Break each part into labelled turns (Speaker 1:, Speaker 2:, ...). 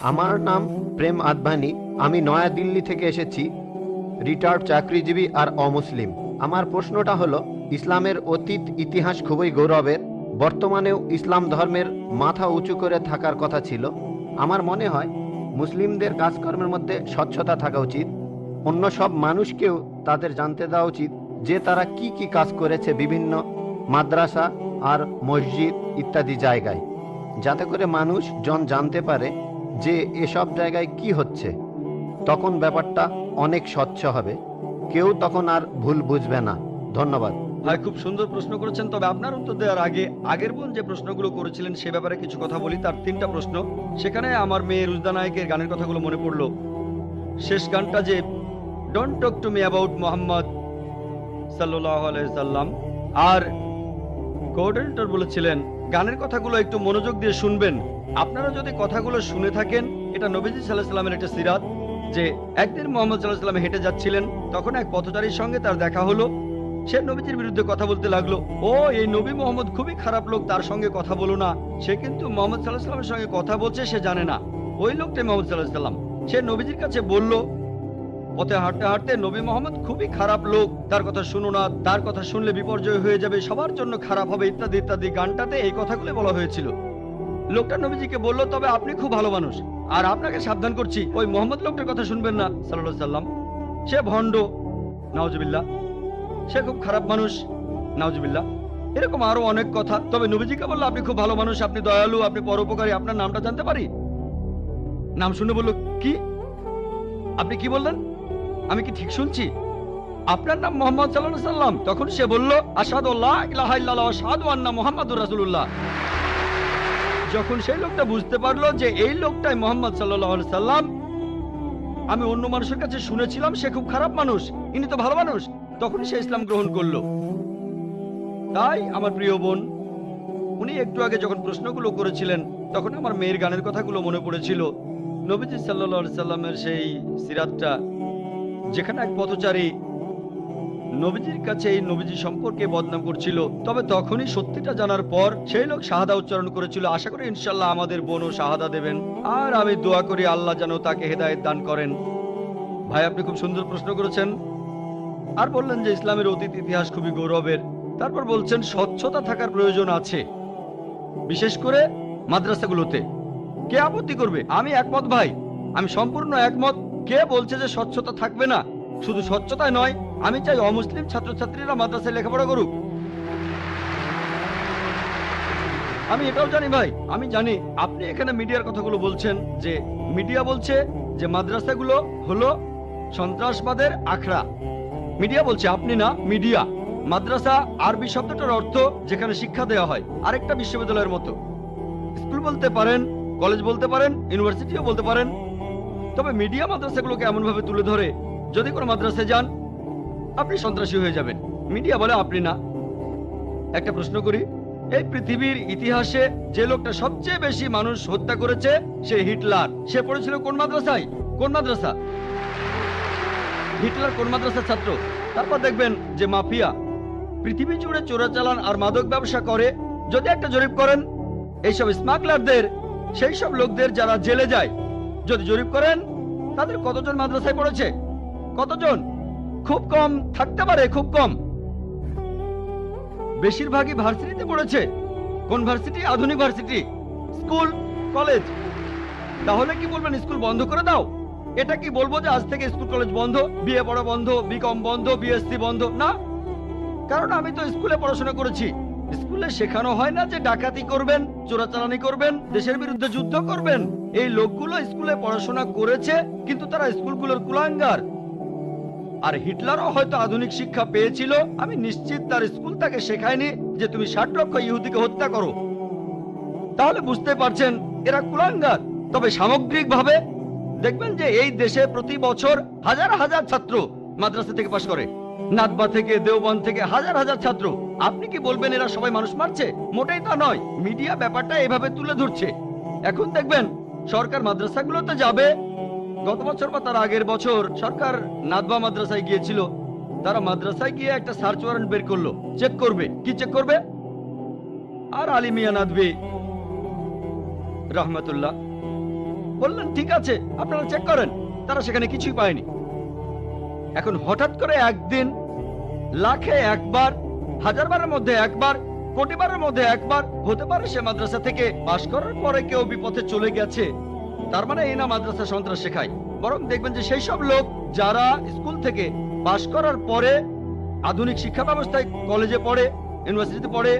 Speaker 1: আমার নাম প্রেম আদভানি। আমি নয়া দিল্লি থেকে এসেছি। রিটায়ার্ড চাকরিজীবী আর অমুসলিম। আমার প্রশ্নটা হলো, ইসলামের অতীত ইতিহাস খুবই গৌরবের, বর্তমানেও ইসলাম ধর্মের মাথা উঁচু করে থাকার কথা ছিল। আমার মনে হয়, মুসলিমদের কাজকর্মের মধ্যে স্বচ্ছতা থাকা উচিত। অন্য সব মানুষকেও তাদের জানতে দেওয়া উচিত যে তারা কি কি কাজ করেছে বিভিন্ন মাদ্রাসা আর মসজিদ ইত্যাদি জায়গায়। যাতে করে মানুষ জন জানতে পারে যে এসব জায়গায় কি হচ্ছে, তখন ব্যাপারটা অনেক স্বচ্ছ হবে। কেউ তখন আর ভুল বুঝবে না। ধন্যবাদ।
Speaker 2: ভাই, খুব সুন্দর প্রশ্ন করেছেন, তবে আপনার উত্তর দেওয়ার আগে আগের বোন যে প্রশ্নগুলো করেছিলেন সে ব্যাপারে কিছু কথা বলি। তার তিনটা প্রশ্ন। সেখানে আমার মেয়ে রুজদা নায়কের গানের কথাগুলো মনে পড়ল। শেষ গানটা যে don't talk to me about Muhammad সাল্লাহ সাল্লাম আর কোঅর্ডিনেটর বলেছিলেন গানের কথাগুলো একটু মনোযোগ দিয়ে শুনবেন। আপনারা যদি কথাগুলো শুনে থাকেন, এটা নবীজি সাল্লাহ সাল্লামের একটা সিরাত, যে একদিন মোহাম্মদ সাল্লাহ সাল্লাম হেঁটে যাচ্ছিলেন, তখন এক পথচারীর সঙ্গে তার দেখা হলো। সে নবীজির বিরুদ্ধে কথা বলতে লাগল, ও, এই নবী মোহাম্মদ খুবই খারাপ লোক, তার সঙ্গে কথা বলো না। সে কিন্তু মোহাম্মদ সাল্লাহ সাল্লামের সঙ্গে কথা বলছে, সে জানে না। ওই লোকটাই মোহাম্মদ সাল্লাহ সাল্লাম সে নবীজির কাছে বলল পথে হাঁটতে হাঁটতে নবী মোহাম্মদ খুবই খারাপ লোক। তার কথা শুনো না, তার কথা শুনলে বিপর্যয় হয়ে যাবে, সবার জন্য খারাপ হবে, ইত্যাদি ইত্যাদি। গানটাতে এই কথাগুলো বলা হয়েছিল। লোকটা নবীজিকে বলল, তবে আপনি খুব ভালো মানুষ, আর আপনাকে সাবধান করছি। ওই মোহাম্মদ লোকটার কথা শুনবেন না। সাল্লাহ সাল্লাম। সে ভণ্ড নওয়াজবিল্লা সে খুব খারাপ মানুষ, নাউজুবিল্লাহ। এরকম আরও অনেক কথা। তবে নবীজিকে বলল, আপনি খুব ভালো মানুষ, আপনি দয়ালু, আপনি পরোপকারী, আপনার নামটা জানতে পারি? নাম শুনে বলল, কি? আপনি কি বললেন? আমি কি ঠিক শুনছি? আপনার নাম মোহাম্মদ সাল্লাহ সাল্লাম তখন সে বলল আসাদুল্লাহ ইলাহা ইল্লাল্লাহ আন্না রাসূলুল্লাহ। যখন সেই লোকটা বুঝতে পারল যে এই লোকটাই মোহাম্মদ সাল্লাহ সাল্লাম আমি অন্য মানুষের কাছে শুনেছিলাম সে খুব খারাপ মানুষ, ইনি তো ভালো মানুষ। তখন সে ইসলাম গ্রহণ করল। তাই আমার প্রিয় বোন, উনি একটু আগে যখন প্রশ্নগুলো করেছিলেন, তখন আমার মেয়ের গানের কথাগুলো মনে পড়েছিল। নবীজি সাল্লা সাল্লামের সেই সিরাতটা যেখানে এক পথচারী নবীজির কাছে এই নবীজি সম্পর্কে বদনাম করছিল, তবে তখনই সত্যিটা জানার পর সেই লোক শাহাদা উচ্চারণ করেছিল, আশা করি ইনশাল্লাহ আমাদের বোনও শাহাদা দেবেন। আর আমি দোয়া করি আল্লাহ যেন তাকে হেদায়েত দান করেন। ভাই, আপনি খুব সুন্দর প্রশ্ন করেছেন। আর বললেন যে ইসলামের অতীত ইতিহাস খুবই গৌরবের। তারপর বলছেন, স্বচ্ছতা থাকার প্রয়োজন আছে, বিশেষ করে মাদ্রাসাগুলোতে। কে আপত্তি করবে? আমি একমত, ভাই। আমি সম্পূর্ণ একমত। কে বলছে যে স্বচ্ছতা থাকবে না? শুধু স্বচ্ছতায় নয়, আমি চাই অমুসলিম ছাত্রছাত্রীরা মাদ্রাসায় লেখাপড়া করুক। আমি এটাও জানি ভাই, আমি জানি আপনি এখানে মিডিয়ার কথাগুলো বলছেন যে মিডিয়া বলছে যে মাদ্রাসাগুলো হলো সন্ত্রাসবাদের আখড়া। মিডিয়া বলছে, আপনি না, মিডিয়া। মাদ্রাসা আরবি শব্দটার অর্থ যেখানে শিক্ষা দেওয়া হয়, আরেকটা বিশ্ববিদ্যালয়ের মতো। স্কুল বলতে পারেন, কলেজ বলতে পারেন, ইউনিভার্সিটিও বলতে পারেন তবে মিডিয়া মাদ্রাসাগুলোকে এমন ভাবে তুলে ধরে, যদি কোনো মাদ্রাসায় যান, আপনি সন্ত্রাসী হয়ে যাবেন। মিডিয়া বলে আপনি না। একটা প্রশ্ন করি, এই পৃথিবীর ইতিহাসে যে লোকটা সবচেয়ে বেশি মানুষ হত্যা করেছে, সে হিটলার। সে পড়েছিল কোন মাদ্রাসায়? কোন মাদ্রাসা? হিটলার কোন মাদ্রাসার ছাত্র? তারপর দেখবেন যে মাফিয়া। পৃথিবী জুড়ে চোরাচালান আর মাদক ব্যবসা করে, যদি একটা জরিপ করেন, এইসব স্মাগলারদের সেই সব লোকদের যারা জেলে যায় যদি জরিপ করেন, তাদের কতজন মাদ্রাসায় পড়েছে? কতজন? খুব কম, থাকতে পারে খুব কম। বেশিরভাগই ভার্সিটিতে পড়েছে। কোন ভার্সিটি? আধুনিক ভার্সিটি। School, college. তাহলে কি বলবেন, স্কুল বন্ধ করে দাও? এটা কি বলব যে আজ থেকে স্কুল, কলেজ বন্ধ, বিএ পড়া বন্ধ, বিকম বন্ধ, বিএসসি বন্ধ? না। কারণ আমি তো স্কুলে পড়াশোনা করেছি। স্কুলে শেখানো হয় না যে ডাকাতি করবেন, চোরাচালানি করবেন, দেশের বিরুদ্ধে যুদ্ধ করবেন। এই লোকগুলো স্কুলে পড়াশোনা করেছে, কিন্তু তারা স্কুলগুলোর কুলাঙ্গার। আর হিটলারও হয়তো আধুনিক শিক্ষা পেয়েছিল, আমি নিশ্চিত তার স্কুল তাকে শেখায়নি যে তুমি ষাট লক্ষ ইহুদিকে হত্যা করো। তাহলে বুঝতে পারছেন, এরা কুলাঙ্গার। তবে সামগ্রিকভাবে, দেখবেন যে এই দেশে প্রতি বছর হাজার হাজার ছাত্র মাদ্রাসা থেকে পাশ করে। নাতবা থেকে, দেওবন থেকে হাজার হাজার ছাত্র। আপনি কি বলবেন এরা সবাই মানুষ মারছে? মোটেই তা নয়, মিডিয়া ব্যাপারটা এভাবে তুলে ধরছে। এখন দেখবেন সরকার মাদ্রাসাগুলোতে যাবে। গত বছর বা তার আগের বছর সরকার নাদবা মাদ্রাসায় গিয়েছিল। তারা মাদ্রাসায় গিয়ে একটা সার্চ ওয়ারেন্ট বের করল। চেক করবে। কি চেক করবে? আর আলিমিয়া নাদবি। রহমতুল্লাহ। বললেন, ঠিক আছে, আপনারা চেক করেন। তারা সেখানে কিছুই পায়নি। এখন হঠাৎ করে একদিন, লাখে একবার, হাজারবারের মধ্যে একবার কোটিবারের মধ্যে একবার হতে পারে সে মাদ্রাসা থেকে পাশ করার পরে কেউ বিপথে চলে গেছে। তার মানে এই না মাদ্রাসা সন্ত্রাস শেখায়। বরং দেখবেন যে সেই সব লোক যারা স্কুল থেকে পাশ করার পরে আধুনিক শিক্ষা ব্যবস্থায় কলেজে পড়ে, ইউনিভার্সিটিতে পড়ে,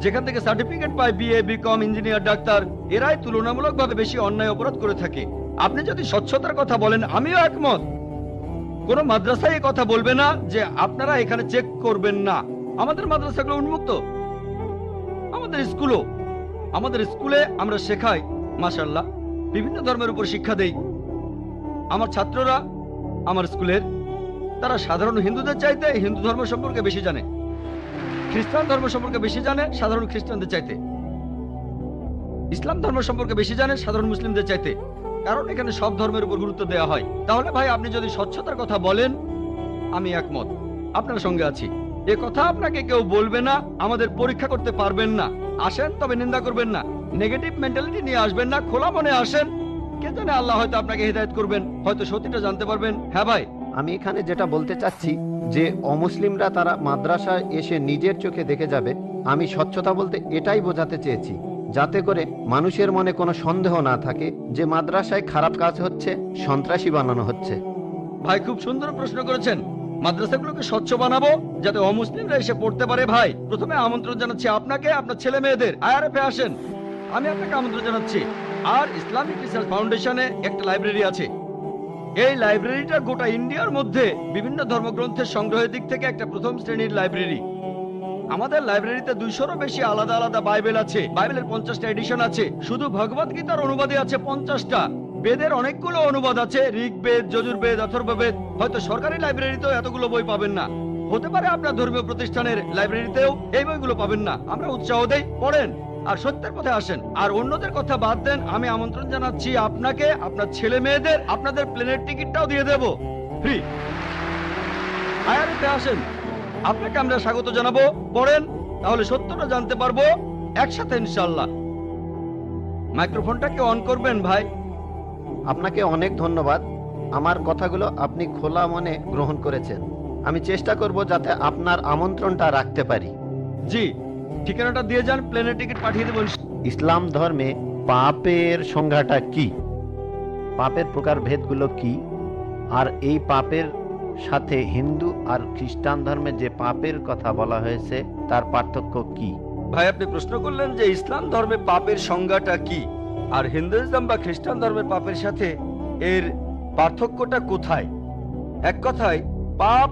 Speaker 2: যেখান থেকে সার্টিফিকেট পায় বিএ বিকম ইঞ্জিনিয়ার ডাক্তার এরাই তুলনামূলকভাবে বেশি অন্যায় অপরাধ করে থাকে। আপনি যদি স্বচ্ছতার কথা বলেন, আমিও একমত। কোন মাদ্রাসায় কথা বলবে না যে আপনারা এখানে চেক করবেন না। আমাদের মাদ্রাসাগুলো উন্মুক্ত। আমাদের স্কুলও, আমাদের স্কুলে আমরা শেখাই মাশাল্লাহ বিভিন্ন ধর্মের উপর শিক্ষা দেই। আমার ছাত্ররা, আমার স্কুলের, তারা সাধারণ হিন্দুদের চাইতে হিন্দু ধর্ম সম্পর্কে বেশি জানে। খ্রিস্টান ধর্ম সম্পর্কে বেশি জানে, সাধারণ খ্রিস্টানদের চাইতে। ইসলাম ধর্ম সম্পর্কে বেশি জানে, সাধারণ মুসলিমদের চাইতে। কারণ এখানে সব ধর্মের উপর গুরুত্ব দেওয়া হয়। তাহলে ভাই, আপনি যদি স্বচ্ছতার কথা বলেন, আমি একমত। আপনার সঙ্গে আছি। এ কথা আপনাকে কেউ বলবে না আমাদের পরীক্ষা করতে পারবেন না। আসেন তবে নিন্দা করবেন না। নেগেটিভ মেন্টালিটি নিয়ে আসবেন না খোলা মনে আসেন। কে জানে আল্লাহ হয়তো আপনাকে হেদায়েত করবেন হয়তো সত্যিটা জানতে পারবেন। হ্যাঁ ভাই।
Speaker 1: আমি এখানে যেটা বলতে চাচ্ছি যে অমুসলিমরা তারা মাদ্রাসায় এসে নিজের চোখে দেখে যাবে আমি স্বচ্ছতা বলতে এটাই বোঝাতে চেয়েছি। যাতে করে মানুষের মনে কোনো সন্দেহ না থাকে যে মাদ্রাসায় খারাপ কাজ হচ্ছে সন্ত্রাসী বানানো হচ্ছে।
Speaker 2: ভাই খুব সুন্দর প্রশ্ন করেছেন। মাদ্রাসাগুলোকে স্বচ্ছ বানাবো, যাতে অমুসলিমরা এসে পড়তে পারে। ভাই, প্রথমে আমন্ত্রণ জানাচ্ছি আপনাকে, আপনার ছেলে মেয়েদের আইআরএফে আসেন। আমি আপনাকে আমন্ত্রণ জানাচ্ছি। আর ইসলামিক রিসার্চ ফাউন্ডেশনে একটা লাইব্রেরি আছে। এই লাইব্রেরিটা গোটা ইন্ডিয়ার মধ্যে বিভিন্ন ধর্মগ্রন্থের সংগ্রহের দিক থেকে একটা প্রথম শ্রেণির লাইব্রেরি। আমাদের লাইব্রেরিতে দুইশোরও বেশি আলাদা আলাদা বাইবেল আছে। বাইবেলের পঞ্চাশটা এডিশন আছে। শুধু ভগবত গীতার অনুবাদে আছে পঞ্চাশটা। বেদের অনেকগুলো অনুবাদ আছে, ঋগ্বেদ, যজুর্বেদ, অথর্ববেদ। হয়তো সরকারি লাইব্রেরিতেও এতগুলো বই পাবেন না। হতে পারে আপনার ধর্মীয় প্রতিষ্ঠানের লাইব্রেরিতেও এই বইগুলো পাবেন না। আমরা উৎসাহ দেই, পড়েন, আর সত্যের পথে আসেন। আর অন্যদের কথা বাদ দেন, আমি আমন্ত্রণ জানাচ্ছি আপনাকে, আপনার ছেলে মেয়েদের, আপনাদের প্লেনের টিকিটটাও দিয়ে দেব। ফ্রি। আয়ারিতে আসেন। আপনাকে আমরা স্বাগত জানাব, পড়েন, তাহলে সত্যটা জানতে পারব একসাথে ইনশাল্লাহ মাইক্রোফোনটাকে অন করবেন, ভাই।
Speaker 1: আপনাকে অনেক ধন্যবাদ। আমার কথাগুলো আপনি খোলা মনে গ্রহণ করেছেন। আমি চেষ্টা করব যাতে আপনার আমন্ত্রণটা রাখতে পারি।
Speaker 2: জি ঠিকানাটা দিয়ে যান প্লেনের টিকিট পাঠিয়ে দেবো।
Speaker 1: ইসলাম ধর্মে পাপের সংজ্ঞাটা কি? পাপের প্রকার ভেদগুলো কি? আর এই পাপের সাথে হিন্দু আর খ্রিস্টান ধর্মে যে পাপের কথা বলা হয়েছে তার পার্থক্য কি?
Speaker 2: ভাই আপনি প্রশ্ন করলেন যে ইসলাম ধর্মে পাপের সংজ্ঞাটা কি? আর হিন্দুইজম বা খ্রিস্টান ধর্মের পাপের সাথে এর পার্থক্যটা কোথায়? এক কথায়, পাপ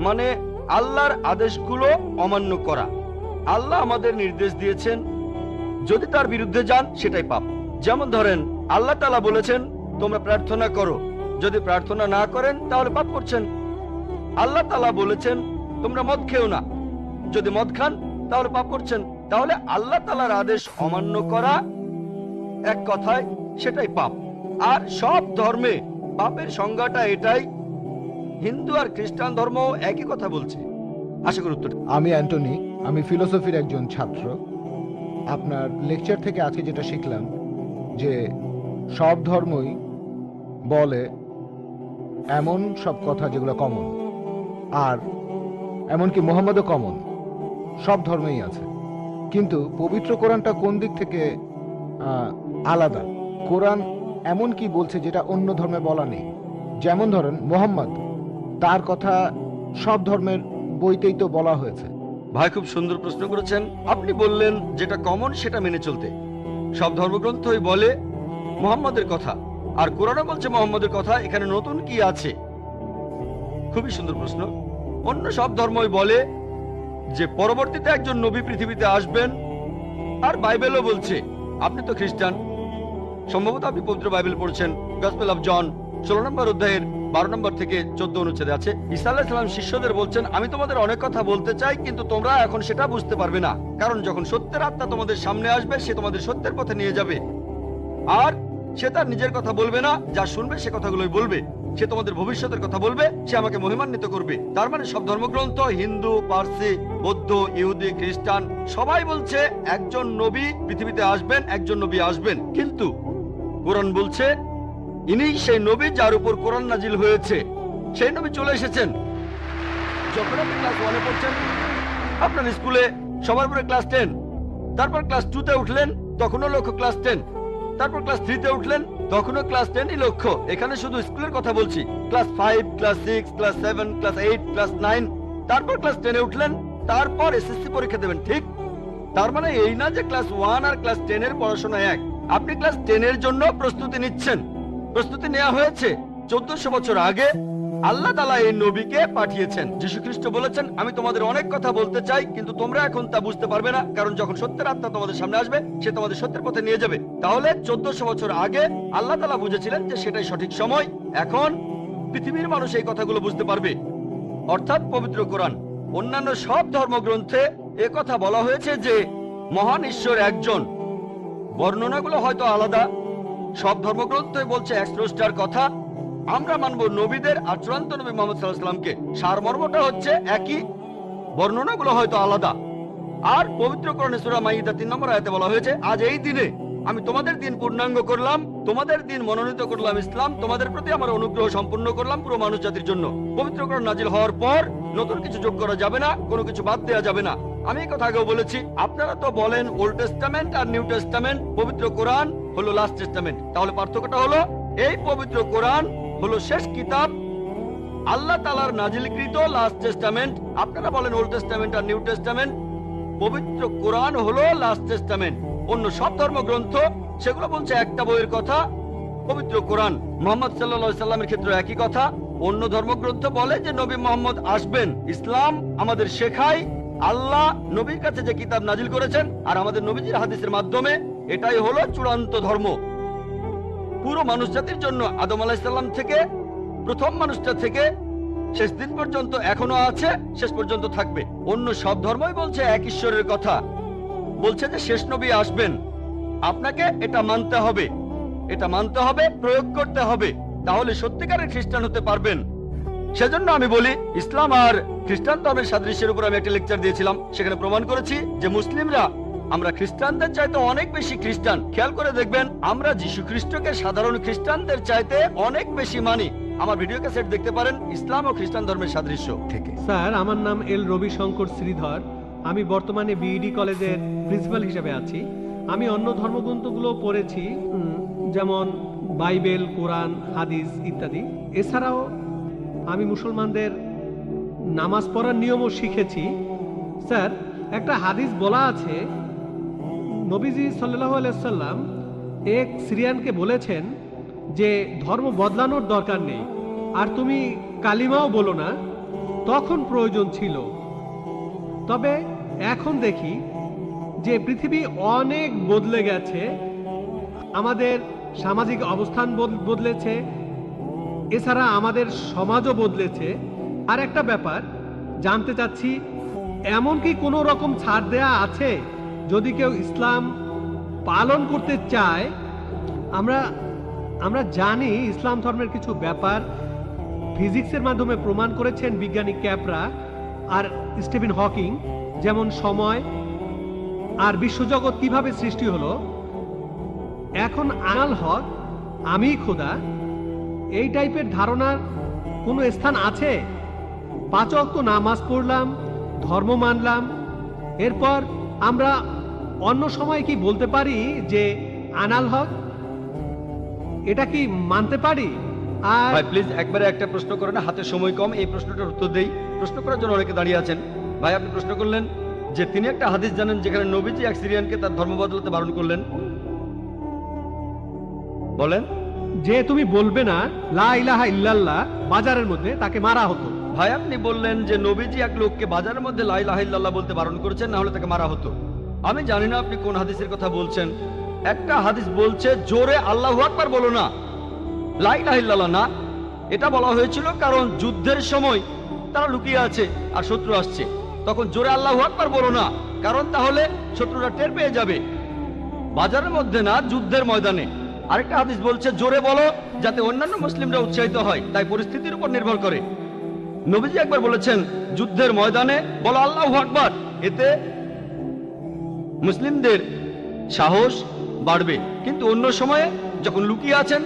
Speaker 2: মানে আল্লাহর আদেশগুলো অমান্য করা। আল্লাহ আমাদের নির্দেশ দিয়েছেন, যদি তার বিরুদ্ধে যান, সেটাই পাপ। যেমন ধরেন, আল্লাহ তালা বলেছেন, তোমরা প্রার্থনা করো। যদি প্রার্থনা না করেন, তাহলে পাপ করছেন। আল্লাহ তালা বলেছেন, তোমরা মদ খেও না। যদি মদ খান, তাহলে পাপ করছেন। তাহলে আল্লাহ তালার আদেশ অমান্য করা এক কথায়, সেটাই পাপ। আর সব ধর্মে পাপের সংজ্ঞাটা এটাই। হিন্দু আর খ্রিস্টান ধর্ম একই কথা বলছে। আশা করি উত্তর
Speaker 3: আমি অ্যান্টনি, আমি ফিলোসফির একজন ছাত্র। আপনার লেকচার থেকে আজকে যেটা শিখলাম, যে সব ধর্মই বলে এমন সব কথা যেগুলো কমন আর এমনকি মোহাম্মদও কমন সব ধর্মেই আছে। কিন্তু পবিত্র কোরআনটা কোন দিক থেকে আলাদা। কোরআন এমন কি বলছে যেটা অন্য ধর্মে বলা নেই? যেমন ধরেন, মোহাম্মদ, তার কথা সব ধর্মের বইতেই তো বলা হয়েছে।
Speaker 2: ভাই, খুব সুন্দর প্রশ্ন করেছেন। আপনি বললেন যেটা কমন সেটা মেনে চলতে। সব ধর্মগ্রন্থই বলে মোহাম্মদের কথা। আর কোরআনও বলছে মোহাম্মদের কথা। এখানে নতুন কি আছে? খুবই সুন্দর প্রশ্ন। অন্য সব ধর্মই বলে যে পরবর্তীতে একজন নবী পৃথিবীতে আসবেন। আর বাইবেলও বলছে, আপনি তো খ্রিস্টান সম্ভবত আপনি পবিত্র বাইবেল পড়ছেন গসপেল অফ জন ষোলো নম্বর অধ্যায়ের বারো নম্বর থেকে চোদ্দ অনুচ্ছেদে আছে। ইসা আল্লাহ শিষ্যদের বলছেন, আমি তোমাদের অনেক কথা বলতে চাই, কিন্তু তোমরা এখন সেটা বুঝতে পারবে না। কারণ যখন সত্যের আত্মা তোমাদের সামনে আসবে, সে তোমাদের সত্যের পথে নিয়ে যাবে। আর সে তার নিজের কথা বলবে না, যা শুনবে সে কথাগুলোই বলবে। সে তোমাদের ভবিষ্যতের কথা বলবে, সে আমাকে মহিমান্বিত করবে। তার মানে সব ধর্মগ্রন্থ, হিন্দু, পার্সি, বৌদ্ধ, ইহুদি, খ্রিস্টান, সবাই বলছে, একজন নবী পৃথিবীতে আসবেন, একজন নবী আসবেন। কিন্তু কোরআন বলছে ইনি সেই নবী যার উপর কোরআন নাজিল হয়েছে। সেই নবী চলে এসেছেন। যখন আপনি ক্লাস ওয়ানে পড়ছেন, আপনার স্কুলে সবার পরে ক্লাস টেন তারপর ক্লাস টুতে উঠলেন, তখনও লক্ষ্য ক্লাস টেন তারপর ক্লাস থ্রিতে উঠলেন, তখনও ক্লাস টেনই লক্ষ্য। এখানে শুধু স্কুলের কথা বলছি। Class five class six class seven class eight class nine তারপর ক্লাস টেনে উঠলেন, তারপর এসএসসি পরীক্ষা দেবেন, ঠিক? তার মানে এই না যে ক্লাস ওয়ান আর ক্লাস টেনের পড়াশোনা এক আপনি ক্লাস টেন এর জন্য প্রস্তুতি নিচ্ছেন। প্রস্তুতি নেওয়া হয়েছে চোদ্দশো বছর আগে। আল্লাহ তালা এই নবীকে পাঠিয়েছেন। যীশু খ্রিস্ট বলেছেন, আমি তোমাদের অনেক কথা বলতে চাই, কিন্তু তোমরা এখন তা বুঝতে পারবে না, কারণ যখন সত্যের আত্মা তোমাদের সামনে আসবে, সে তোমাদের সত্যের পথে নিয়ে যাবে। তাহলে চোদ্দশো বছর আগে আল্লাহ তালা বুঝেছিলেন যে সেটাই সঠিক সময়। এখন পৃথিবীর মানুষ এই কথাগুলো বুঝতে পারবে। অর্থাৎ পবিত্র কোরআন। অন্যান্য সব ধর্মগ্রন্থে কথা বলা হয়েছে যে, মহান ঈশ্বর একজন। বর্ণনাগুলো হয়তো আলাদা। সব ধর্মগ্রন্থই বলছে এক স্রষ্টার কথা। আমরা মানব নবীদের আর চূড়ান্ত নবী মোহাম্মদ সাল্লাহামকে সারমর্মটা হচ্ছে একই। বর্ণনাগুলো হয়তো আলাদা। আর পবিত্র করণে সুরা মাইদা তিন নম্বর আয়াতে বলা হয়েছে, আজ এই দিনে আমি তোমাদের দিন পূর্ণাঙ্গ করলাম, তোমাদের দিন মনোনীত করলাম ইসলাম, তোমাদের প্রতি আমার অনুগ্রহ সম্পূর্ণ করলাম পুরো মানুষ জাতির জন্য। পবিত্রকরণ নাজিল হওয়ার পর নতুন কিছু যোগ করা যাবে না, কোনো কিছু বাদ দেওয়া যাবে না। আমি কথা আগেও বলেছি, আপনারা তো বলেন ওল্ড টেস্টামেন্ট আর নিউ টেস্টামেন্ট পবিত্র কোরআন হলো লাস্ট টেস্টামেন্ট তাহলে পার্থক্যটা হলো, এই পবিত্র কোরআন হলো শেষ কিতাব, আল্লাহ তালার নাজিলকৃত লাস্ট টেস্টামেন্ট আপনারা বলেন ওল্ড টেস্টামেন্ট আর নিউ টেস্টামেন্ট পবিত্র কোরআন হলো লাস্ট টেস্টামেন্ট অন্য সব ধর্মগ্রন্থ, সেগুলো বলছে একটা বইয়ের কথা, পবিত্র কোরআন। মোহাম্মদ সাল্লা সাল্লামের ক্ষেত্রে একই কথা। অন্য ধর্মগ্রন্থ বলে যে নবী মোহাম্মদ আসবেন। ইসলাম আমাদের শেখায় আল্লাহ নবীর কাছে যে কিতাব নাজিল করেছেন আর আমাদের নবীজির হাদিসের মাধ্যমে এটাই হলো চূড়ান্ত ধর্ম। পুরো মানুষ জাতির জন্য আদম আলাহিসাল্লাম থেকে, প্রথম মানুষটা থেকে শেষ দিন পর্যন্ত এখনও আছে, শেষ পর্যন্ত থাকবে। অন্য সব ধর্মই বলছে এক ঈশ্বরের কথা। বলছে যে শেষ নবী আসবেন। আপনাকে এটা মানতে হবে। এটা মানতে হবে, প্রয়োগ করতে হবে। তাহলে সত্যিকারের খ্রিস্টান হতে পারবেন। সেজন্য আমি বলি, ইসলাম আর খ্রিস্টান ধর্মের সাদৃশ্যের উপর আমি একটা লেকচার দিয়েছিলাম। সেখানে প্রমাণ করেছি যে মুসলিমরা, আমরা খ্রিস্টানদের চাইতে অনেক বেশি খ্রিস্টান। খেয়াল করে দেখবেন, আমরা যীশু খ্রিস্টকে সাধারণ খ্রিস্টানদের চাইতে অনেক বেশি মানি। আমার ভিডিও ক্যাসেট দেখতে পারেন, ইসলাম ও খ্রিস্টান ধর্মের সাদৃশ্য
Speaker 1: থেকে।
Speaker 4: স্যার, আমার নাম এল রবি শঙ্কর শ্রীধর। আমি বর্তমানে বিইডি কলেজের প্রিন্সিপাল হিসেবে আছি। আমি অন্য ধর্মগ্রন্থগুলো পড়েছি যেমন বাইবেল, কোরআন, হাদিস ইত্যাদি। এছাড়াও আমি মুসলমানদের নামাজ পড়ার নিয়মও শিখেছি। স্যার, একটা হাদিস বলা আছে, নবীজি সাল্লাহ আলাইসাল্লাম এক সিরিয়ানকে বলেছেন যে, ধর্ম বদলানোর দরকার নেই। আর তুমি কালিমাও বলো না। তখন প্রয়োজন ছিল। তবে এখন দেখি যে, পৃথিবী অনেক বদলে গেছে। আমাদের সামাজিক অবস্থান বদ- বদলেছে। এছাড়া আমাদের সমাজও বদলেছে। আর একটা ব্যাপার, জানতে চাচ্ছি, এমন কি কোনো রকম ছাড় দেয়া আছে? যদি কেউ ইসলাম পালন করতে চায়, আমরা আমরা জানি ইসলাম ধর্মের কিছু ব্যাপার, ফিজিক্সের মাধ্যমে প্রমাণ করেছেন বিজ্ঞানী ক্যাপরা আর স্টিভেন হকিং, যেমন সময় আর বিশ্বজগৎ কীভাবে সৃষ্টি হলো। এখন আনাল হক আমি খোদা এই টাইপের ধারণার কোনো স্থান আছে? পাঁচ অক্ত নামাজ পড়লাম, ধর্ম মানলাম। এরপর আমরা অন্য সময় কি বলতে পারি যে আনাল হক? এটা কি মানতে পারি? আর
Speaker 2: ভাই প্লিজ একবারে একটা প্রশ্ন করেন, হাতে সময় কম, এই প্রশ্নটার উত্তর দেই। প্রশ্ন করার জন্য অনেকে দাঁড়িয়ে আছেন। ভাই, আপনি প্রশ্ন করলেন যে তিনি একটা হাদিস জানেন যেখানে নবীজি এক সিরিয়ানকে তার ধর্ম বদলাতে বারণ করলেন। বলেন।
Speaker 4: যে তুমি বলবে না, লা ইলাহা ইল্লাল্লাহ, বাজারের মধ্যে তাকে মারা হতো।
Speaker 2: ভাই, আপনি বললেন যে নবীজি এক লোককে বাজারের মধ্যে লাই লাহিল্লাহ বলতে বারণ করেছেন, না হলে তাকে মারা হতো। আমি জানি না আপনি কোন হাদিসের কথা বলছেন। একটা হাদিস বলছে, জোরে আল্লাহু আকবার বলো না। লাই লাহিল্লাহ না। এটা বলা হয়েছিল কারণ যুদ্ধের সময় তারা লুকিয়ে আছে আর শত্রু আসছে। তখন জোরে আল্লাহু আকবার বলো না, কারণ তাহলে শত্রুরা টের পেয়ে যাবে। বাজারের মধ্যে না, যুদ্ধের ময়দানে। আরেকটা হাদিস বলছে, জোরে বলো, যাতে অন্যান্য মুসলিমরা উৎসাহিত হয়, তাই পরিস্থিতির উপর নির্ভর করে। নবীজি একবার বলেছেন, যুদ্ধের ময়দানে বলো আল্লাহ আকবার, এতে মুসলিমদের সাহস বাড়বে। কিন্তু অন্য সময়ে যখন লুকিয়ে আছেন,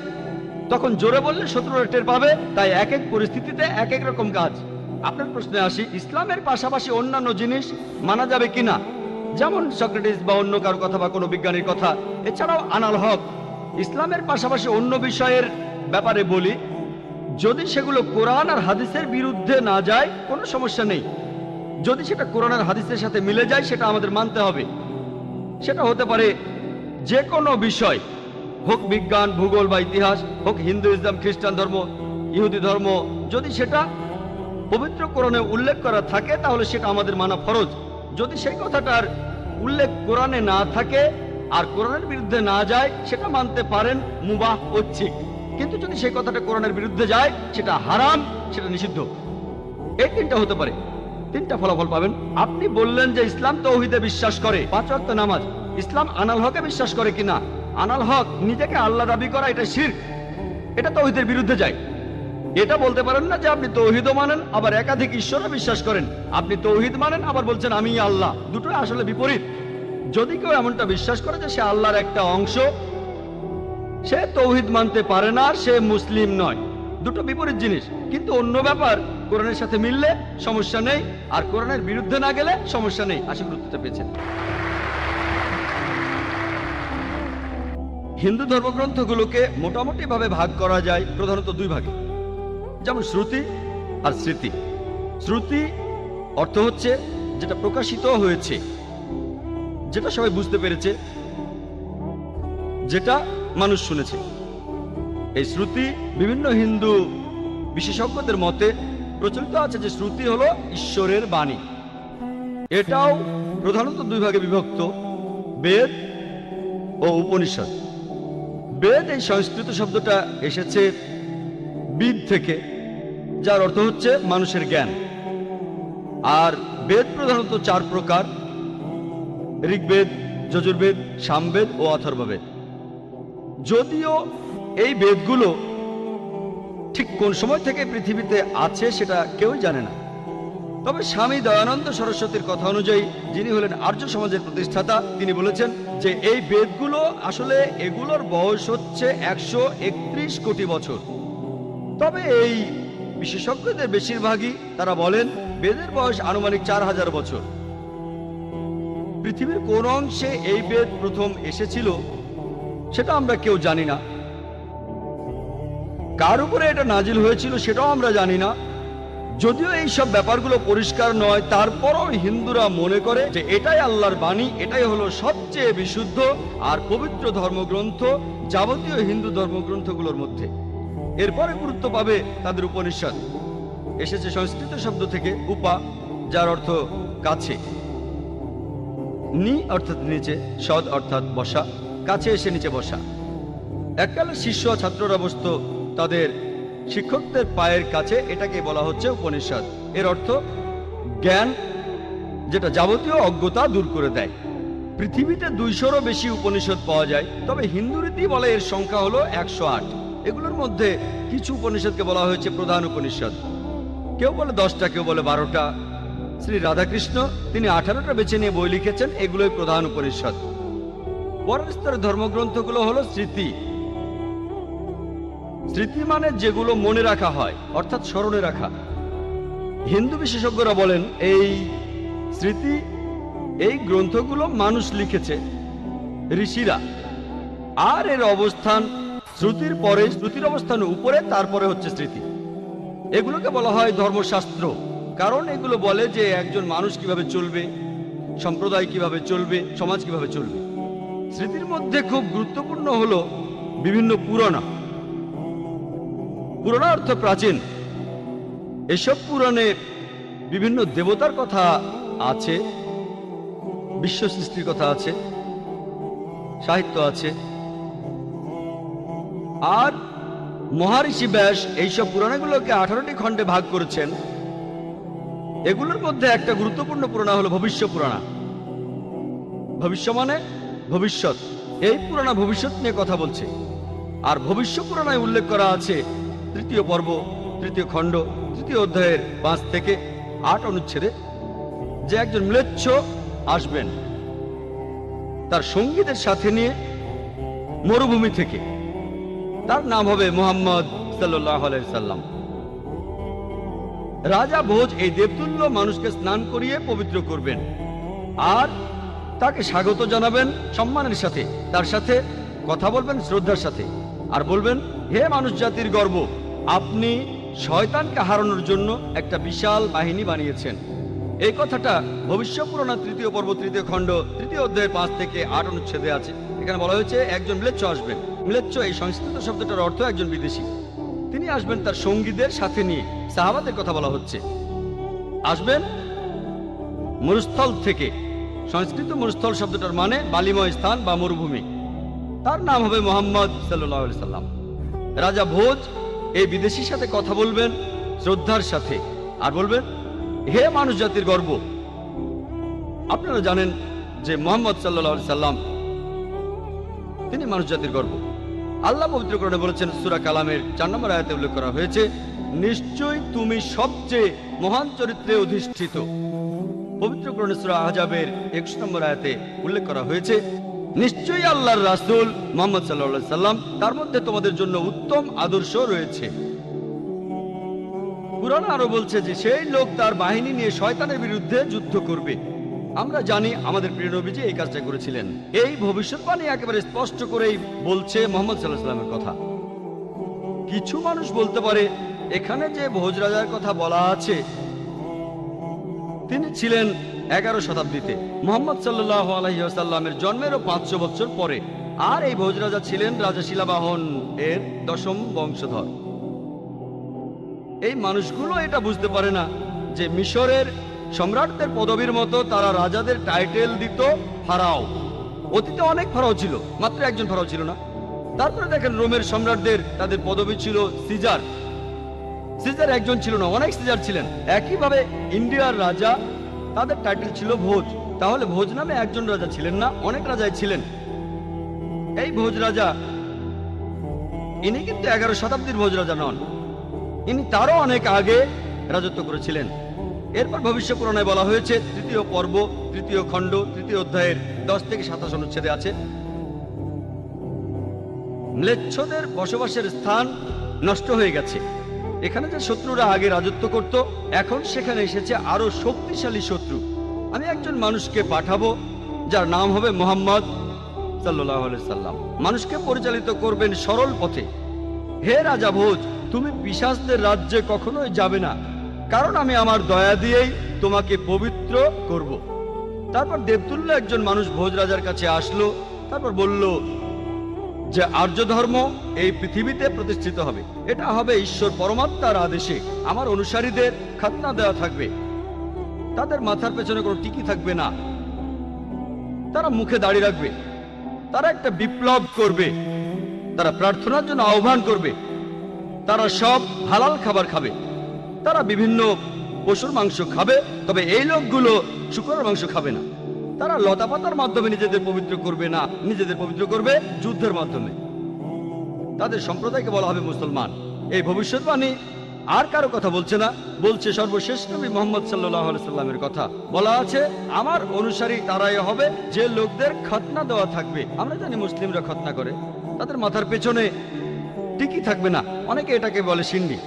Speaker 2: তখন জোরে বললে শত্রুরা টের পাবে, তাই এক এক পরিস্থিতিতে এক এক রকম কাজ। আপনার প্রশ্নে আসি, ইসলামের পাশাপাশি অন্যান্য জিনিস মানা যাবে কিনা? যেমন সক্রেটিস বা অন্য কারও কথা বা কোনো বিজ্ঞানীর কথা, এছাড়াও আনাল হক ইসলামের পাশাপাশি অন্য বিষয়ের ব্যাপারে বলি, যদি সেগুলো কোরআন আর হাদিসের বিরুদ্ধে না যায়, কোনো সমস্যা নেই। যদি সেটা কোরআন আর হাদিসের সাথে মিলে যায়, সেটা আমাদের মানতে হবে। সেটা হতে পারে যে কোনো বিষয়, হোক বিজ্ঞান, ভূগোল বা ইতিহাস, হোক হিন্দু, ইসলাম, খ্রিস্টান ধর্ম, ইহুদি ধর্ম, যদি সেটা পবিত্র কোরআনে উল্লেখ করা থাকে, তাহলে সেটা আমাদের মানা ফরজ। যদি সেই কথাটার উল্লেখ কোরআনে না থাকে আর কোরআনের বিরুদ্ধে না যায়, সেটা মানতে পারেন, মুবাহ হচ্ছে কিন্তু যদি সেই কথাটা কোরআনের বিরুদ্ধে যায়, সেটা হারাম, সেটা নিষিদ্ধ। এই তিনটা হতে পারে। তিনটা ফলাফল পাবেন। আপনি বললেন যে ইসলাম তৌহিদে বিশ্বাস করে, পাঁচ ওয়াক্ত নামাজ। ইসলাম আনাল হকে বিশ্বাস করে কিনা? আনাল হক, নিজেকে আল্লাহ দাবি করা, এটা শির এটা তৌহিদের বিরুদ্ধে যায়। এটা বলতে পারেন না যে আপনি তৌহিদও মানেন, আবার একাধিক ঈশ্বরও বিশ্বাস করেন। আপনি তৌহিদ মানেন, আবার বলছেন আমি আল্লাহ। দুটোই আসলে বিপরীত। যদি কেউ এমনটা বিশ্বাস করে যে সে আল্লাহর একটা অংশ, সে তৌহিদ মানতে পারে না সে মুসলিম নয়। দুটো বিপরীত জিনিস। কিন্তু অন্য ব্যাপার, কোরআনের সাথে মিললে সমস্যা নেই, আর কোরআনের বিরুদ্ধে না গেলে সমস্যা নেই। আশা উত্তরটা পেয়েছেন। হিন্দু ধর্মগ্রন্থগুলোকে মোটামুটি ভাবে ভাগ করা যায় প্রধানত দুই ভাগে। যেমন শ্রুতি আর স্মৃতি। শ্রুতি অর্থ হচ্ছে যেটা প্রকাশিত হয়েছে। যেটা সবাই বুঝতে পেরেছে, যেটা মানুষ শুনেছে। এই শ্রুতি বিভিন্ন হিন্দু বিশেষজ্ঞদের মতে প্রচলিত আছে যে শ্রুতি হলো ঈশ্বরের বাণী। এটাও প্রধানত দুই ভাগে বিভক্ত, বেদ ও উপনিষদ। বেদ এই সংস্কৃত শব্দটা এসেছে বিদ থেকে, যার অর্থ হচ্ছে মানুষের জ্ঞান। আর বেদ প্রধানত চার প্রকার ঋগ্বেদ, যজুর্বেদ, সামবেদ ও অথর্ববেদ। যদিও এই বেদগুলো ঠিক কোন সময় থেকে পৃথিবীতে আছে সেটা কেউই জানে না। তবে স্বামী দয়ানন্দ সরস্বতীর কথা অনুযায়ী যিনি হলেন আর্য সমাজের প্রতিষ্ঠাতা, তিনি বলেছেন যে এই বেদগুলো আসলে এগুলোর বয়স হচ্ছে একশো একত্রিশ কোটি বছর। তবে এই বিশেষজ্ঞদের বেশিরভাগই তারা বলেন বেদের বয়স আনুমানিক চার হাজার বছর। পৃথিবীর কোন অংশে এই বেদ প্রথম এসেছিল, সেটা আমরা কেউ জানি না। কার উপরে এটা নাজিল হয়েছিল সেটাও আমরা জানি না। যদিও এই সব ব্যাপারগুলো পরিষ্কার নয়, তারপরও হিন্দুরা মনে করে যে এটাই আল্লাহর বাণী, এটাই হলো সবচেয়ে বিশুদ্ধ আর পবিত্র ধর্মগ্রন্থ, যাবতীয় হিন্দু ধর্মগ্রন্থগুলোর মধ্যে। এরপরে গুরুত্ব পাবে তাদের উপনিষদ। এসেছে সংস্কৃত শব্দ থেকে উপা, যার অর্থ কাছে। নি অর্থাৎ নিচে, সদ অর্থাৎ বসা, কাছে এসে নিচে বসা। এককালে শিষ্য ছাত্ররা বসত তাদের শিক্ষকদের পায়ের কাছে এটাকে বলা হচ্ছে উপনিষদ। এর অর্থ জ্ঞান, যেটা যাবতীয় অজ্ঞতা দূর করে দেয়। পৃথিবীতে দুইশোরও বেশি উপনিষদ পাওয়া যায়, তবে হিন্দু রীতি বলে এর সংখ্যা হলো একশো আট। এগুলোর মধ্যে কিছু উপনিষদকে বলা হয়েছে প্রধান উপনিষদ। কেউ বলে দশটা, কেউ বলে বারোটা শ্রী রাধাকৃষ্ণ, তিনি আঠারোটা বেছে নিয়ে বই লিখেছেন, এগুলোই প্রধান উপনিষদ। পরের স্তরের ধর্মগ্রন্থগুলো হলো স্মৃতি। স্মৃতি মানে যেগুলো মনে রাখা হয়, অর্থাৎ স্মরণে রাখা। হিন্দু বিশেষজ্ঞরা বলেন, এই স্মৃতি, এই গ্রন্থগুলো মানুষ লিখেছে, ঋষিরা। আর এর অবস্থান শ্রুতির পরে, শ্রুতির অবস্থান উপরে, তারপরে হচ্ছে স্মৃতি। এগুলোকে বলা হয় ধর্মশাস্ত্র। কারণ এগুলো বলে যে একজন মানুষ কীভাবে চলবে, সম্প্রদায় কীভাবে চলবে, সমাজ কীভাবে চলবে। স্মৃতির মধ্যে খুব গুরুত্বপূর্ণ হলো বিভিন্ন পুরাণা। পুরাণা অর্থ প্রাচীন। এসব পুরাণে বিভিন্ন দেবতার কথা আছে, বিশ্ব সৃষ্টির কথা আছে, সাহিত্য আছে। আর মহারিষি ব্যাস এইসব পুরাণগুলোকে আঠারোটি খণ্ডে ভাগ করেছেন। এগুলোর মধ্যে একটা গুরুত্বপূর্ণ পুরাণা হলো ভবিষ্য পুরাণা। ভবিষ্য মানে ভবিষ্যৎ। এই পুরাণা ভবিষ্যৎ নিয়ে কথা বলছে। আর ভবিষ্য পুরাণায় উল্লেখ করা আছে তৃতীয় পর্ব, তৃতীয় খণ্ড, তৃতীয় অধ্যায়ের পাঁচ থেকে আট অনুচ্ছেদে যে একজন ম্লেচ্ছ আসবেন তার সঙ্গীদের সাথে নিয়ে মরুভূমি থেকে। তার নাম হবে মোহাম্মদ সাল্লাহ সাল্লাম। রাজা ভোজ এই দেবতুল্য মানুষকে স্নান করিয়ে পবিত্র করবেন। আর তাকে স্বাগত জানাবেন সম্মানের সাথে, তার সাথে কথা বলবেন শ্রদ্ধার সাথে। আর বলবেন, হে মানুষ জাতির গর্ব, আপনি শয়তানকে হারানোর জন্য একটা বিশাল বাহিনী বানিয়েছেন। এই কথাটা ভবিষ্য পুরানা তৃতীয় পর্ব, তৃতীয় খণ্ড, তৃতীয় অধ্যায়ের পাঁচ থেকে আট অনুচ্ছেদে আছে। এখানে বলা হয়েছে, একজন মিলেচ্ছ আসবেন। মিলেচ্ছ এই সংস্কৃত শব্দটার অর্থ একজন বিদেশি। তিনি আসবেন তার সঙ্গীদের সাথে নিয়ে। সাহাবাদের কথা বলা হচ্ছে। আসবেন মরুস্থল থেকে। সংস্কৃত মরুস্থল শব্দটার মানে বালিময় স্থান বা মরুভূমি। তার নাম হবে মোহাম্মদ সাল্লাম। রাজা ভোজ এই বিদেশির সাথে কথা বলবেন, শ্রদ্ধার সাথে। আর বলবেন, হে মানুষ জাতির গর্ব, আপনারা জানেন যে মোহাম্মদ সাল্লাহ সাল্লাম, তিনি মানুষ জাতির গর্ব। আল্লাহ পবিত্রকরণে বলেছেন, সুরা কালামের চার নম্বর আয়াতে উল্লেখ করা হয়েছে, নিশ্চয়ই তুমি সবচেয়ে মহান চরিত্রে অধিষ্ঠিত। পবিত্রকরণে সুরা আহজাবের একুশ নম্বর আয়াতে উল্লেখ করা হয়েছে, নিশ্চয়ই আল্লাহর রাসূল মোহাম্মদ সাল্লাহ সাল্লাম তার মধ্যে তোমাদের জন্য উত্তম আদর্শ রয়েছে। কুরআন আরও বলছে যে, সেই লোক তার বাহিনী নিয়ে শয়তানের বিরুদ্ধে যুদ্ধ করবে। আমরা জানি আমাদের প্রিয় নবীজি এই কাজটা করেছিলেন। এই ভবিষ্যৎবাণী একেবারে স্পষ্ট করেই বলছে মোহাম্মদ সাল্লাহ সাল্লামের কথা। কিছু মানুষ বলতে পারে, এখানে যে ভোজ রাজার কথা বলা আছে, তিনি ছিলেন এগারো শতাব্দীতে। মোহাম্মদ সাল্লাহ আলহিহাসাল্লামের জন্মেরও পাঁচশো বছর পরে। আর এই ভোজ রাজা ছিলেন রাজা শিলাবাহন এর দশম বংশধর। এই মানুষগুলো এটা বুঝতে পারে না যে মিশরের সম্রাটদের পদবীর মতো তারা রাজাদের টাইটেল দিত ফারাও। অতীতে অনেক ফারাও ছিল, মাত্র একজন ফারাও ছিল না। তারপরে দেখেন রোমের সম্রাটদের তাদের পদবী ছিল সিজার। সিজার একজন ছিল না, অনেক সিজার ছিলেন। একইভাবে ইন্ডিয়ার রাজা, তাদের টাইটেল ছিল ভোজ। তাহলে ভোজ নামে একজন রাজা ছিলেন না, অনেক রাজাই ছিলেন। এই ভোজ রাজা, ইনি কিন্তু এগারো শতাব্দীর ভোজ রাজা নন। ইনি তারও অনেক আগে রাজত্ব করেছিলেন। এরপর ভবিষ্য পুরাণায় বলা হয়েছে, তৃতীয় পর্ব, তৃতীয় খণ্ড, তৃতীয় অধ্যায়ের দশ থেকে সাতাশ অনুচ্ছেদে আছে, ম্লেচ্ছদের বসবাসের স্থান নষ্ট হয়ে গেছে। এখানে যে শত্রুরা আগে রাজত্ব করত, এখন সেখানে এসেছে আরও শক্তিশালী শত্রু। আমি একজন মানুষকে পাঠাবো, যার নাম হবে মোহাম্মদ সাল্লাম। মানুষকে পরিচালিত করবেন সরল পথে। হে রাজা ভোজ, তুমি পিশাচদের রাজ্যে কখনোই যাবে না। কারণ আমি আমার দয়া দিয়েই তোমাকে পবিত্র করব। তারপর দেবতুল্য একজন মানুষ ভোজ রাজার কাছে আসলো, তারপর বলল, যে আর্য ধর্ম এই পৃথিবীতে প্রতিষ্ঠিত হবে। এটা হবে ঈশ্বর পরমাত্মার আদেশে। আমার অনুসারীদের খাতনা দেওয়া থাকবে। তাদের মাথার পেছনে কোনো টিকি থাকবে না। তারা মুখে দাড়ি রাখবে। তারা একটা বিপ্লব করবে। তারা প্রার্থনার জন্য আহ্বান করবে। তারা সব হালাল খাবার খাবে। তারা বিভিন্ন পশুর মাংস খাবে, তবে এই লোকগুলো শুকরের মাংস খাবে না। তারা লতাপাতার মাধ্যমে নিজেদের পবিত্র করবে না, নিজেদের পবিত্র করবে যুদ্ধের মাধ্যমে। তাদের সম্প্রদায়কে বলা হবে মুসলমান। এই ভবিষ্যৎবাণী আর কারও কথা বলছে না, বলছে সর্বশেষ নবী মোহাম্মদ সাল্লামের কথা। বলা আছে, আমার অনুসারী তারাই হবে, যে লোকদের খতনা দেওয়া থাকবে। আমরা জানি মুসলিমরা খতনা করে। তাদের মাথার পেছনে টিকি থাকবে না। অনেকে এটাকে বলে সিন্ডি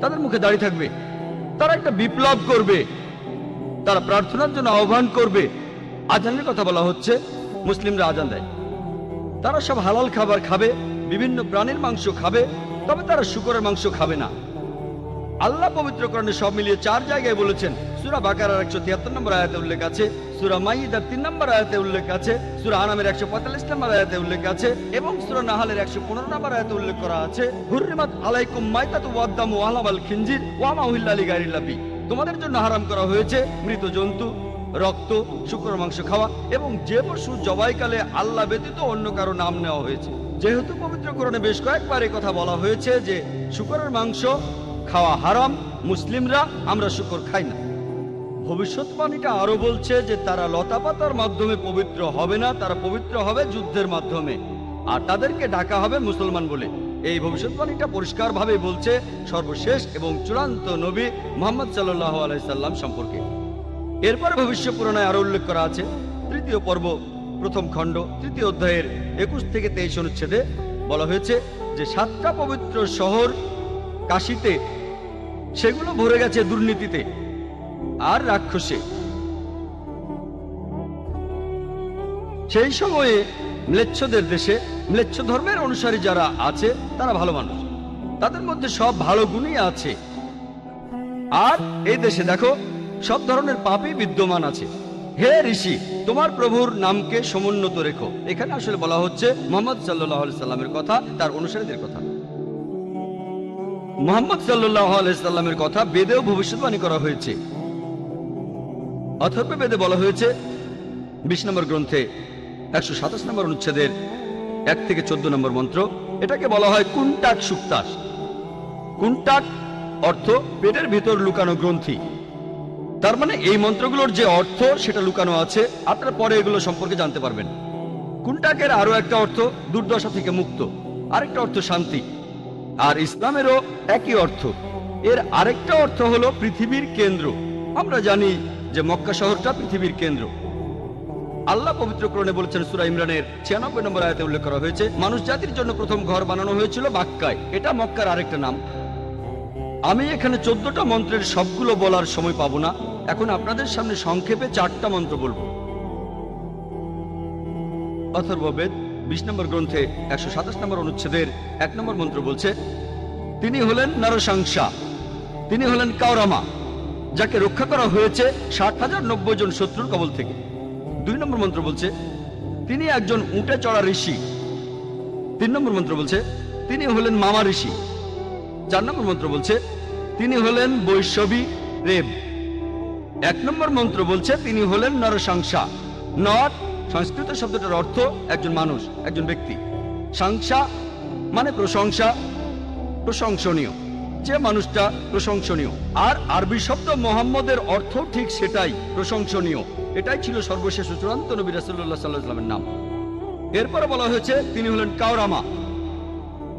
Speaker 2: তাদের মুখে দাঁড়িয়ে থাকবে। তারা একটা বিপ্লব করবে। তারা প্রার্থনার জন্য আহ্বান করবে। আজানের কথা বলা হচ্ছে, মুসলিমরা আজান দেয়। তারা সব হালাল খাবার খাবে, বিভিন্ন প্রাণীর মাংস খাবে, তবে তারা শুকরের মাংস খাবে না। আল্লাহ পবিত্রকরণে সব মিলিয়ে চার জায়গায় বলেছেন সুরা বাকারার একশো তিয়াত্তর নম্বর আয়াতে উল্লেখ আছে, সুরা মাইদার তিন নম্বর আয়াতে উল্লেখ আছে, সুরা আনামের একশো পঁয়তাল্লিশ নম্বর আয়াতে উল্লেখ আছে এবং সুরা নাহালের একশো পনেরো নম্বর আয়াতে উল্লেখ করা আছে, হুররিমাত আলাইকুম মাইতাতু ওয়াদ্দামু ওয়াহলামাল খিনজির ওয়ামা উহিল্লালি গাইরিল্লাবি তোমাদের জন্য হারাম করা হয়েছে মৃত জন্তু, রক্ত, শুকর মাংস খাওয়া এবং যে পশু জবাইকালে আল্লাহ ব্যতীত অন্য কারও নাম নেওয়া হয়েছে। যেহেতু পবিত্রকরণে বেশ কয়েকবার কথা বলা হয়েছে যে, শুকরের মাংস খাওয়া হারাম, মুসলিমরা আমরা শুকর খাই না। ভবিষ্যৎবাণীটা আরও বলছে যে তারা লতাপাতার মাধ্যমে পবিত্র হবে না, তারা পবিত্র হবে যুদ্ধের মাধ্যমে। আর তাদেরকে ডাকা হবে মুসলমান বলে। এই ভবিষ্যৎবাণীটা পরিষ্কারভাবে বলছে সর্বশেষ এবং চূড়ান্ত নবী মোহাম্মদ সাল্লাহ আলাইসাল্লাম সম্পর্কে। এরপর ভবিষ্য পুরাণায় আরও উল্লেখ করা আছে। তৃতীয় পর্ব, প্রথম খণ্ড, তৃতীয় অধ্যায়ের একুশ থেকে তেইশ অনুচ্ছেদে বলা হয়েছে যে সাতটা পবিত্র শহর কাশিতে, সেগুলো ভরে গেছে দুর্নীতিতে। আর রাক্ষসে। সেই সময়ে ম্লেচ্ছদের দেশে ম্লেচ্ছ ধর্মের অনুসারী যারা আছে, তারা ভালো মানুষ। তাদের মধ্যে সব ভালো গুণই আছে। আর এই দেশে দেখো, সব ধরনের পাপই বিদ্যমান আছে। হে ঋষি, তোমার প্রভুর নামকে সমুন্নত রেখো। এখানে আসলে বলা হচ্ছে মোহাম্মদ সাল্লাহ সাল্লামের কথা, তার অনুসারীদের কথা। মোহাম্মদ সাল্লাহ আলাইসাল্লামের কথা বেদেও ভবিষ্যৎবাণী করা হয়েছে। অথর্ব বেদে বলা হয়েছে, বিশ নম্বর গ্রন্থে একশো সাতাশ নম্বর অনুচ্ছেদের এক থেকে চোদ্দ নম্বর মন্ত্র, এটাকে বলা হয় কুন্টাক সুক্তাস। কুন্টাক অর্থ পেটের ভিতর লুকানো গ্রন্থি। তার মানে এই মন্ত্রগুলোর যে অর্থ, সেটা লুকানো আছে, আপনারা পরে এগুলো সম্পর্কে জানতে পারবেন। কুন্টাকের আরও একটা অর্থ দুর্দশা থেকে মুক্ত, আরেকটা অর্থ শান্তি। আর ইসলামেরও একই অর্থ। এর আরেকটা অর্থ হলো পৃথিবীর কেন্দ্র। আমরা জানি যে মক্কা শহরটা পৃথিবীর কেন্দ্র। আল্লাহ পবিত্রকরণে বলেছেন, সুরা ইমরানের ছিয়ানব্বই নম্বর আয়াতে উল্লেখ করা হয়েছে, মানুষ জাতির জন্য প্রথম ঘর বানানো হয়েছিল বাক্কায়। এটা মক্কার আরেকটা নাম। আমি এখানে চোদ্দটা মন্ত্রের সবগুলো বলার সময় পাবো না। এখন আপনাদের সামনে সংক্ষেপে চারটা মন্ত্র বলব। অথর্ববেদ বিশ নম্বর গ্রন্থে একশো সাতাশ নম্বর অনুচ্ছেদের এক নম্বর মন্ত্র বলছে, তিনি হলেন নরসাংসা তিনি হলেন কাওরামা যাকে রক্ষা করা হয়েছে ষাট হাজার নব্বই জন শত্রুর কবল থেকে। দুই নম্বর মন্ত্র বলছে, তিনি একজন উঁটে চড়া ঋষি। তিন নম্বর মন্ত্র বলছে, তিনি হলেন মামা ঋষি। চার নম্বর মন্ত্র বলছে, তিনি হলেন বৈষ্ণবী রেব। এক নম্বর মন্ত্র বলছে, তিনি হলেন নরসাংসা। নর, সংস্কৃত শব্দটার অর্থ একজন মানুষ, একজন ব্যক্তি। সাংসা মানে প্রশংসা, প্রশংসনীয়। যে মানুষটা প্রশংসনীয়। আর আরবি শব্দ মোহাম্মদের অর্থ ঠিক সেটাই, প্রশংসনীয়। এটাই ছিল সর্বশেষ চূড়ান্ত নবী রাসুল্লাহ সাল্লাহামের নাম। এরপরে বলা হয়েছে, তিনি হলেন কাওরামা।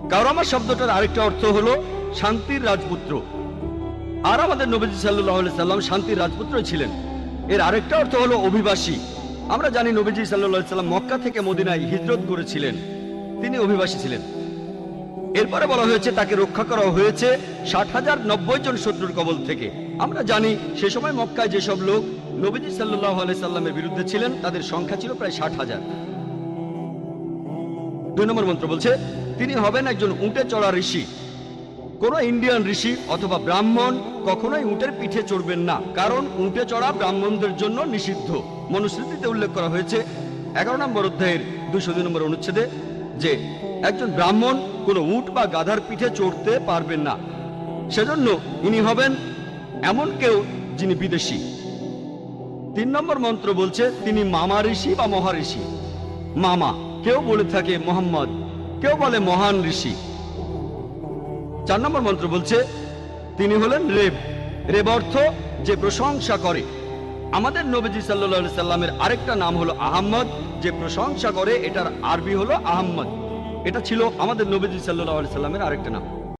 Speaker 2: কাওরামা শব্দটার আরেকটা অর্থ হলো শান্তির রাজপুত্র। আর আমাদের নবীজি সাল্লাহ সাল্লাম শান্তির রাজপুত্র ছিলেন। এর আরেকটা অর্থ হলো অভিবাসী। আমরা জানি নবীজি সাল্লাহ সাল্লাম মক্কা থেকে মদিনায় হিজরত করেছিলেন। তিনি অভিবাসী ছিলেন। এরপরে বলা হয়েছে তাকে রক্ষা করা হয়েছে ষাট হাজার নব্বই জন শত্রুর কবল থেকে। আমরা জানি সে সময় মক্কায় যেসব লোক নবীজি সাল্লাহ সাল্লামের বিরুদ্ধে ছিলেন, তাদের সংখ্যা ছিল প্রায় ষাট হাজার দুই নম্বর মন্ত্র বলছে, তিনি হবেন একজন উঁটে চড়া ঋষি। কোন ইন্ডিয়ান ঋষি অথবা ব্রাহ্মণ কখনোই উটের পিঠে চড়বেন না, কারণ উঁটে চড়া ব্রাহ্মণদের জন্য নিষিদ্ধ। মনুস্মৃতিতে উল্লেখ করা হয়েছে এগারো নম্বর অধ্যায়ের দুশো দুই নম্বর অনুচ্ছেদে যে, একজন ব্রাহ্মণ কোনো উট বা গাধার পিঠে চড়তে পারবেন না। সেজন্য ইনি হবেন এমন কেউ যিনি বিদেশি। তিন নম্বর মন্ত্র বলছে, তিনি মামা ঋষি বা মহাঋষি মামা, কেউ বলে থাকে মোহাম্মদ, কেউ বলে মহান ঋষি। চার নম্বর মন্ত্র বলছে, তিনি হলেন রেব। রেব অর্থ যে প্রশংসা করে। আমাদের নবীজি সাল্লা সাল্লামের আরেকটা নাম হলো আহম্মদ। যে প্রশংসা করে, এটার আরবি হলো আহম্মদ। এটা ছিল আমাদের নবীজি সাল্লাহ সাল্লামের আরেকটা নাম।